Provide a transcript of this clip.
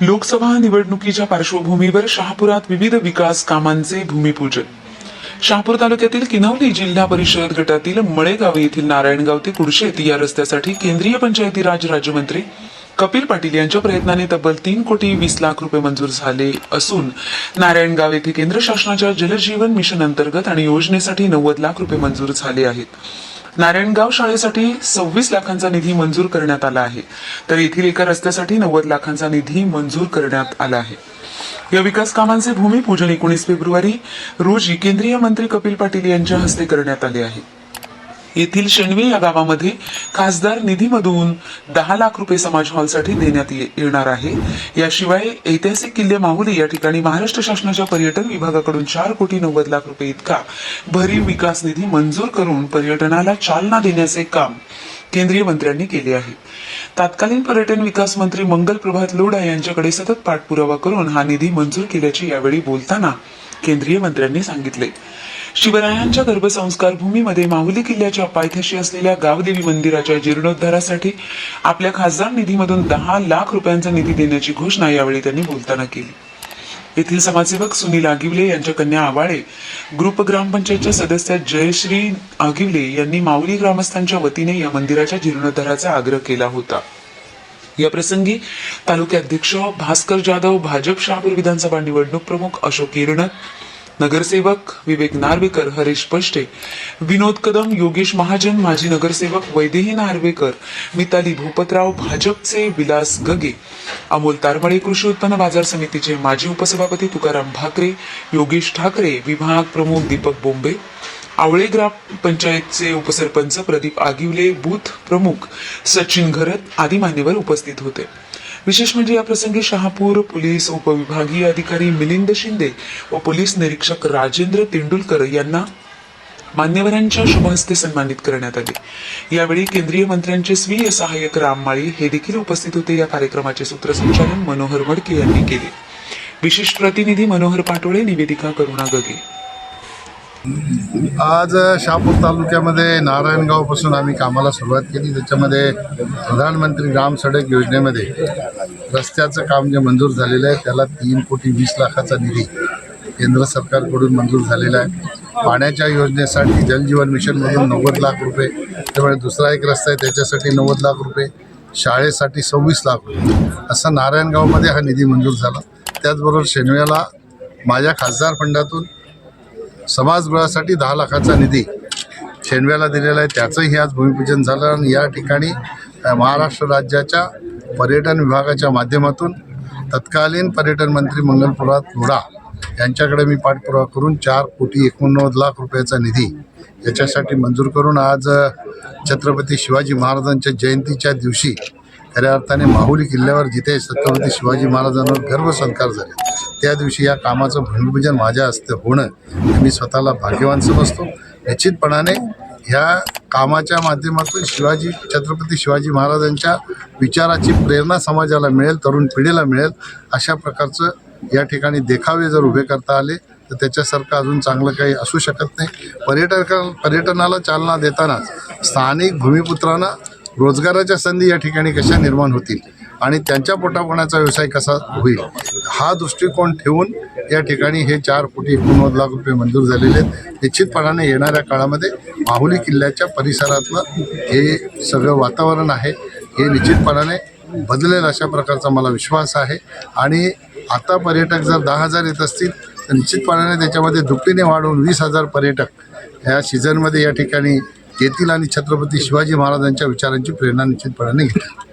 लोकसभा निवडणुकीच्या पार्श्वभूमीवर शहापुरात विविध विकास कामांचे भूमिपूजन. शहापूर तालुक्यातील किनवली जिल्हा परिषद गटातील मळेगाव येथील नारायणगाव ते कुडशेत या रस्त्यासाठी केंद्रीय पंचायती राज राज्यमंत्री कपिल पाटील यांच्या प्रयत्नाने तब्बल तीन कोटी वीस लाख रुपये मंजूर झाले असून नारायणगाव येथे केंद्र शासनाच्या जलजीवन मिशन अंतर्गत आणि योजनेसाठी नव्वद लाख रुपये मंजूर झाले आहेत. नारायणगाव शाळेसाठी सव्वीस लाखांचा निधी मंजूर करण्यात आला आहे. तर येथील एका रस्त्यासाठी नव्वद लाखांचा निधी मंजूर करण्यात आला आहे. या विकास कामांचे भूमिपूजन एकोणीस फेब्रुवारी रोजी केंद्रीय मंत्री कपिल पाटील यांच्या हस्ते करण्यात आले आहे. येथील शेणवे या गावामध्ये खासदार निधीमधून दहा लाख रुपये समाज हॉलसाठी देण्यात ये- येणार आहे. याशिवाय ऐतिहासिक किल्ले माहुली या ठिकाणी महाराष्ट्र शासनाच्या पर्यटन विभागाकडून चार कोटी नव्वद लाख रुपये इतका भरीव विकास निधी मंजूर करून पर्यटनाला चालना देण्याचे काम केंद्रीय मंत्र्यांनी केले आहे. तत्कालीन पर्यटन विकास मंत्री मंगल प्रभात लोढा यांच्याकडे सतत पाठपुरावा करून हा निधी मंजूर केल्याचे यावेळी बोलताना केंद्रीय मंत्र्यांनी सांगितले. शिवरायांच्या गर्भसंस्कार भूमीमध्ये माहुली किल्ल्याच्या पायथ्याशी असलेल्या गावदेवी मंदिराच्या जीर्णोद्धारासाठी आपल्या खासदार निधीमधून दहा लाख रुपयांचा निधी देण्याची घोषणा यावेळी त्यांनी बोलताना केली. येथील समाजसेवक सुनील आगिवले यांच्या कन्या आवाळे ग्रुप ग्रामपंचायतच्या सदस्य जयश्री आगिवले यांनी माऊली ग्रामस्थांच्या वतीने या मंदिराच्या जीर्णोद्धाराचा आग्रह केला होता. या प्रसंगी तालुक्याध्यक्ष भास्कर जाधव भाजप शहापूर विधानसभा निवडणूक प्रमुख अशोक हिरणत नगरसेवक विवेक नार्वेकर हरीश पष्टे विनोद कदम योगेश महाजन माजी नगरसेवक वैदेही नार्वेकर मिताली भूपतराव भाजपचे विलास गगे अमोल तारमळे कृषी उत्पन्न बाजार समितीचे माजी उपसभापती तुकाराम भाकरे योगेश ठाकरे विभाग प्रमुख दीपक बोंबे आवळे ग्राम पंचायतचे उपसरपंच प्रदीप आगिवले बूथ प्रमुख सचिन घरत आदी मान्यवर उपस्थित होते. विशेष म्हणजे या प्रसंगी शहापूर पोलीस उपविभागीय अधिकारी मिलिंद शिंदे व पोलीस निरीक्षक राजेंद्र तेंडुलकर यांना मान्यवरांच्या शुभहस्ते सन्मानित करण्यात आले. यावेळी केंद्रीय मंत्र्यांचे स्वीय सहाय्यक राम माळी हे देखील उपस्थित होते. या कार्यक्रमाचे सूत्रसंचालन मनोहर वडके यांनी केले. विशेष प्रतिनिधी मनोहर पाटोळे निवेदिका करुणा गगे. आज शहापूर तालुक्यामध्ये नारायणगावपासून आम्ही कामाला सुरुवात केली. त्याच्यामध्ये प्रधानमंत्री ग्राम सडक योजनेमध्ये रस्त्याचं काम जे मंजूर झालेलं आहे त्याला तीन कोटी वीस लाखाचा निधी केंद्र सरकारकडून मंजूर झालेला आहे. पाण्याच्या योजनेसाठी जलजीवन मिशनमधून नव्वद लाख रुपये त्यामुळे दुसरा एक रस्ता आहे त्याच्यासाठी नव्वद लाख रुपये शाळेसाठी सव्वीस लाख रुपये. असा नारायणगावमध्ये हा निधी मंजूर झाला. त्याचबरोबर शेनव्याला माझ्या खासदार फंडातून समाजगृहासाठी दहा लाखाचा निधी शेणव्याला दिलेला आहे. त्याचंही आज भूमिपूजन झालं आणि या ठिकाणी महाराष्ट्र राज्याच्या पर्यटन विभागाच्या माध्यमातून तत्कालीन पर्यटन मंत्री मंगलपुरात मुडा यांच्याकडे मी पाठपुरावा करून चार कोटी एकोणनव्वद लाख रुपयाचा निधी याच्यासाठी मंजूर करून आज छत्रपती शिवाजी महाराजांच्या जयंतीच्या दिवशी खऱ्या अर्थाने माहुली किल्ल्यावर जिथे छत्रपती शिवाजी महाराजांवर गर्भसंस्कार झाले त्या दिवशी या कामाचं भूमिपूजन माझ्या हस्ते होणं मी स्वतःला भाग्यवान समजतो. निश्चितपणाने ह्या कामाच्या माध्यमातून शिवाजी छत्रपती शिवाजी महाराजांच्या विचाराची प्रेरणा समाजाला मिळेल तरुण पिढीला मिळेल अशा प्रकारचं या ठिकाणी देखावे जर उभे करता आले तर त्याच्यासारखं अजून चांगलं काही असू शकत नाही. पर्यटक पर्यटनाला चालना देतानाच स्थानिक भूमिपुत्रांना रोजगाराच्या संधी या ठिकाणी कशा निर्माण होतील आणि त्यांच्या पोटापाण्याचा व्यवसाय कसा होईल हा दृष्टिकोन ठेवून या ठिकाणी हे चार कोटी एकोणनव्वद लाख रुपये मंजूर झालेले आहेत. निश्चितपणाने येणाऱ्या काळामध्ये माहुली किल्ल्याच्या परिसरातलं हे सगळं वातावरण आहे हे निश्चितपणाने बदलेल अशा प्रकारचा मला विश्वास आहे. आणि आता पर्यटक जर दहा हजार येत असतील तर निश्चितपणाने त्याच्यामध्ये दुपटीने वाढवून वीस हजार पर्यटक ह्या सीझनमध्ये या ठिकाणी येतील आणि छत्रपती शिवाजी महाराजांच्या विचारांची प्रेरणा निश्चितपणाने घेतील